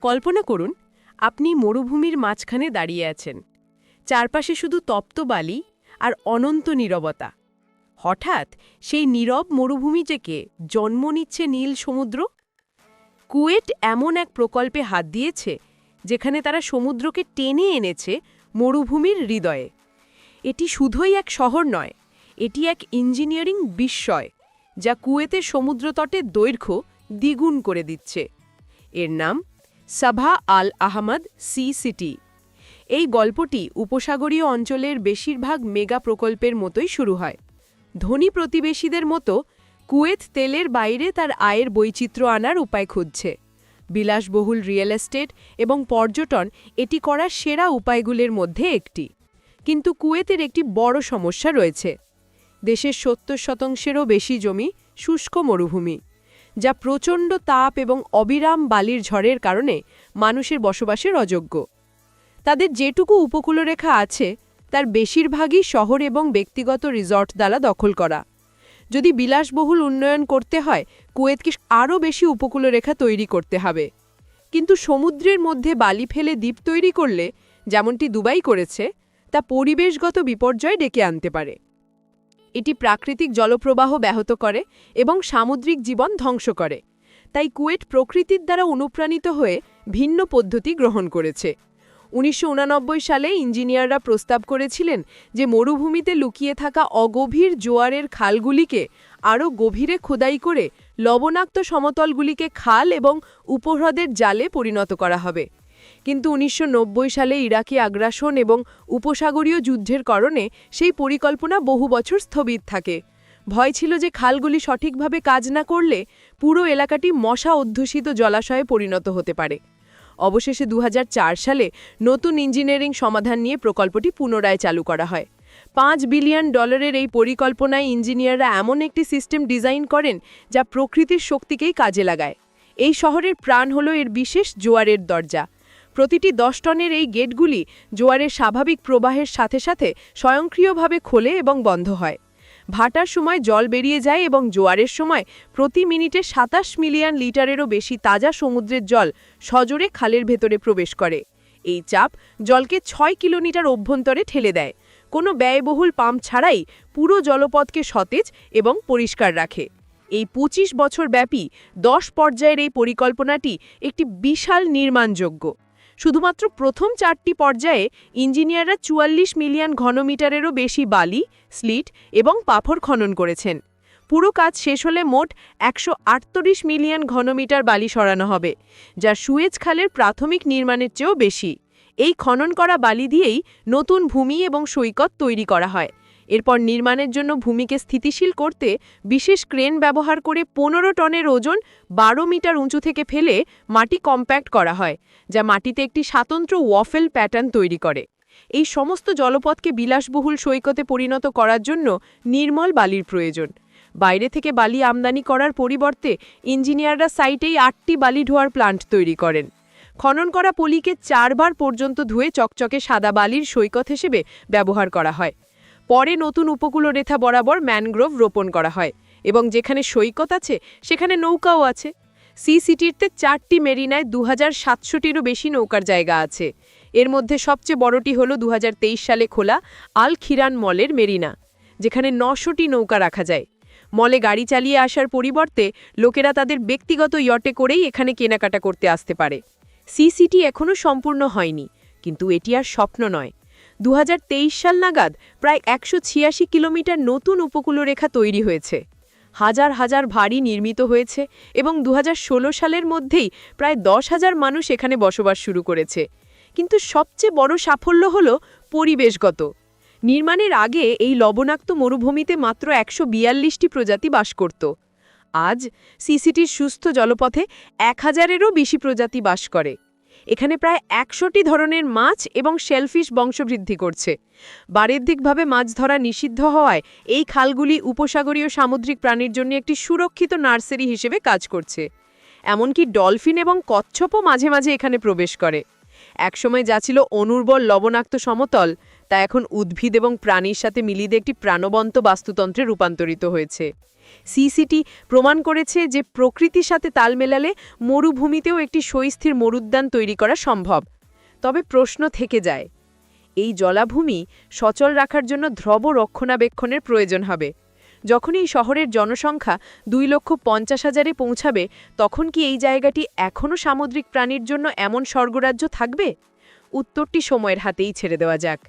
কল্পনা করুন, আপনি মরুভূমির মাঝখানে দাঁড়িয়ে আছেন। চারপাশে শুধু তপ্ত বালি আর অনন্ত নীরবতা। হঠাৎ সেই নীরব মরুভূমি থেকে জন্ম নিচ্ছে নীল সমুদ্র? কুয়েট এমন এক প্রকল্পে হাত দিয়েছে, যেখানে তারা সমুদ্রকে টেনে এনেছে মরুভূমির হৃদয়ে। এটি শুধুই এক শহর নয়, এটি এক ইঞ্জিনিয়ারিং বিস্ময়, যা কুয়েতের সমুদ্রতটের দৈর্ঘ্য দ্বিগুণ করে দিচ্ছে। এর নাম সাভা আল আহমদ, সি সিটি। এই গল্পটি উপসাগরীয় অঞ্চলের বেশিরভাগ মেগা প্রকল্পের মতোই শুরু হয়। ধনী প্রতিবেশীদের মতো কুয়েত তেলের বাইরে তার আয়ের বৈচিত্র্য আনার উপায় খুঁজছে। বিলাসবহুল রিয়েল এস্টেট এবং পর্যটন এটি করার সেরা উপায়গুলির মধ্যে একটি। কিন্তু কুয়েতের একটি বড় সমস্যা রয়েছে। দেশের সত্তর শতাংশেরও বেশি জমি শুষ্ক মরুভূমি। যা প্রচণ্ড তাপ এবং অবিরাম বালির ঝড়ের কারণে মানুষের বসবাসের অযোগ্য। তাদের যেটুকু উপকূলরেখা আছে, তার বেশিরভাগই শহর এবং ব্যক্তিগত রিসর্ট দ্বারা দখল করা। যদি বিলাসবহুল উন্নয়ন করতে হয়, কুয়েতকে আরও বেশি উপকূলরেখা তৈরি করতে হবে। কিন্তু সমুদ্রের মধ্যে বালি ফেলে দ্বীপ তৈরি করলে, যেমনটি দুবাই করেছে, তা পরিবেশগত বিপর্যয় ডেকে আনতে পারে। এটি প্রাকৃতিক জলপ্রবাহ ব্যাহত করে এবং সামুদ্রিক জীবন ধ্বংস করে। তাই কুয়েট প্রকৃতির দ্বারা অনুপ্রাণিত হয়ে ভিন্ন পদ্ধতি গ্রহণ করেছে। উনিশশো সালে ইঞ্জিনিয়াররা প্রস্তাব করেছিলেন যে মরুভূমিতে লুকিয়ে থাকা অগভীর জোয়ারের খালগুলিকে আরও গভীরে খোদাই করে লবণাক্ত সমতলগুলিকে খাল এবং উপহ্রদের জালে পরিণত করা হবে। কিন্তু উনিশশো নব্বই সালে ইরাকি আগ্রাসন এবং উপসাগরীয় যুদ্ধের কারণে সেই পরিকল্পনা বহু বছর স্থগিত থাকে। ভয় ছিল যে খালগুলি সঠিকভাবে কাজ না করলে পুরো এলাকাটি মশা অধ্যুষিত জলাশয়ে পরিণত হতে পারে। অবশেষে দু হাজার চার সালে নতুন ইঞ্জিনিয়ারিং সমাধান নিয়ে প্রকল্পটি পুনরায় চালু করা হয়। পাঁচ বিলিয়ন ডলারের এই পরিকল্পনায় ইঞ্জিনিয়াররা এমন একটি সিস্টেম ডিজাইন করেন যা প্রকৃতির শক্তিকেই কাজে লাগায়। এই শহরের প্রাণ হল এর বিশেষ জোয়ারের দরজা। প্রতিটি দশ টনের এই গেটগুলি জোয়ারের স্বাভাবিক প্রবাহের সাথে সাথে স্বয়ংক্রিয়ভাবে খোলে এবং বন্ধ হয়। ভাটার সময় জল বেরিয়ে যায় এবং জোয়ারের সময় প্রতি মিনিটে সাতাশ মিলিয়ন লিটারেরও বেশি তাজা সমুদ্রের জল সজোরে খালের ভেতরে প্রবেশ করে। এই চাপ জলকে ছয় কিলোমিটার অভ্যন্তরে ঠেলে দেয়। কোনো ব্যয়বহুল পাম্প ছাড়াই পুরো জলপথকে সতেজ এবং পরিষ্কার রাখে। এই ২৫ বছর ব্যাপী দশ পর্যায়ের এই পরিকল্পনাটি একটি বিশাল নির্মাণযোগ্য। শুধুমাত্র প্রথম চারটি পর্যায়ে ইঞ্জিনিয়াররা চুয়াল্লিশ মিলিয়ন ঘনমিটারেরও বেশি বালি, স্লিট এবং পাথর খনন করেছেন। পুরো কাজ শেষ হলে মোট একশো আটত্রিশ মিলিয়ন ঘনমিটার বালি সরানো হবে, যা সুয়েজ খালের প্রাথমিক নির্মাণের চেয়েও বেশি। এই খনন করা বালি দিয়েই নতুন ভূমি এবং সৈকত তৈরি করা হয়। এরপর নির্মাণের জন্য ভূমিকে স্থিতিশীল করতে বিশেষ ক্রেন ব্যবহার করে পনেরো টনের ওজন বারো মিটার উঁচু থেকে ফেলে মাটি কম্প্যাক্ট করা হয়, যা মাটিতে একটি স্বাতন্ত্র ওয়াফেল প্যাটার্ন তৈরি করে। এই সমস্ত জলপথকে বিলাসবহুল সৈকতে পরিণত করার জন্য নির্মল বালির প্রয়োজন। বাইরে থেকে বালি আমদানি করার পরিবর্তে ইঞ্জিনিয়াররা সাইটেই আটটি বালি ধোয়ার প্লান্ট তৈরি করেন। খনন করা পলিকে চারবার পর্যন্ত ধুয়ে চকচকে সাদা বালির সৈকত হিসেবে ব্যবহার করা হয়। পরে নতুন উপকূলরেখা বরাবর ম্যানগ্রোভ রোপণ করা হয় এবং যেখানে সৈকত আছে, সেখানে নৌকাও আছে। সি সিটিতে চারটি মেরিনায় দু হাজার সাতশোটিরও বেশি নৌকার জায়গা আছে। এর মধ্যে সবচেয়ে বড়টি হল দু হাজার তেইশ সালে খোলা আল খিরান মলের মেরিনা, যেখানে নশোটি নৌকা রাখা যায়। মলে গাড়ি চালিয়ে আসার পরিবর্তে লোকেরা তাদের ব্যক্তিগত ইয়টে করেই এখানে কেনাকাটা করতে আসতে পারে। সিসিটি এখনও সম্পূর্ণ হয়নি, কিন্তু এটি আর স্বপ্ন নয়। দু হাজার তেইশ সাল নাগাদ প্রায় একশো ছিয়াশি কিলোমিটার নতুন উপকূলরেখা তৈরি হয়েছে। হাজার হাজার ভারী নির্মিত হয়েছে এবং দু হাজার ষোলো সালের মধ্যেই প্রায় দশ হাজার মানুষ এখানে বসবাস শুরু করেছে। কিন্তু সবচেয়ে বড় সাফল্য হল পরিবেশগত। নির্মাণের আগে এই লবণাক্ত মরুভূমিতে মাত্র একশো বিয়াল্লিশটি প্রজাতি বাস করত। আজ সিসিটির সুস্থ জলপথে এক হাজারেরও বেশি প্রজাতি বাস করে। এখানে প্রায় একশোটি ধরনের মাছ এবং শেলফিশ বংশবৃদ্ধি করছে। বাণিজ্যিকভাবে মাছ ধরা নিষিদ্ধ হওয়ায় এই খালগুলি উপসাগরীয় সামুদ্রিক প্রাণীর জন্য একটি সুরক্ষিত নার্সারি হিসেবে কাজ করছে। এমনকি ডলফিন এবং কচ্ছপও মাঝে মাঝে এখানে প্রবেশ করে। একসময় যা ছিল অনুর্বর লবণাক্ত সমতল তা এখন উদ্ভিদ এবং প্রাণীর সাথে মিলিয়ে একটি প্রাণবন্ত বাস্তুতন্ত্রে রূপান্তরিত হয়েছে। সিসিটি প্রমাণ করেছে যে প্রকৃতির সাথে তাল মেলালে মরুভূমিতেও একটি সইস্থির মরুদ্যান তৈরি করা সম্ভব। তবে প্রশ্ন থেকে যায়, এই জলাভূমি সচল রাখার জন্য ধ্রব রক্ষণাবেক্ষণের প্রয়োজন হবে। যখন এই শহরের জনসংখ্যা দুই লক্ষ পঞ্চাশ হাজারে পৌঁছাবে, তখন কি এই জায়গাটি এখনও সামুদ্রিক প্রাণীর জন্য এমন স্বর্গরাজ্য থাকবে? উত্তরটি সময়ের হাতেই ছেড়ে দেওয়া যাক।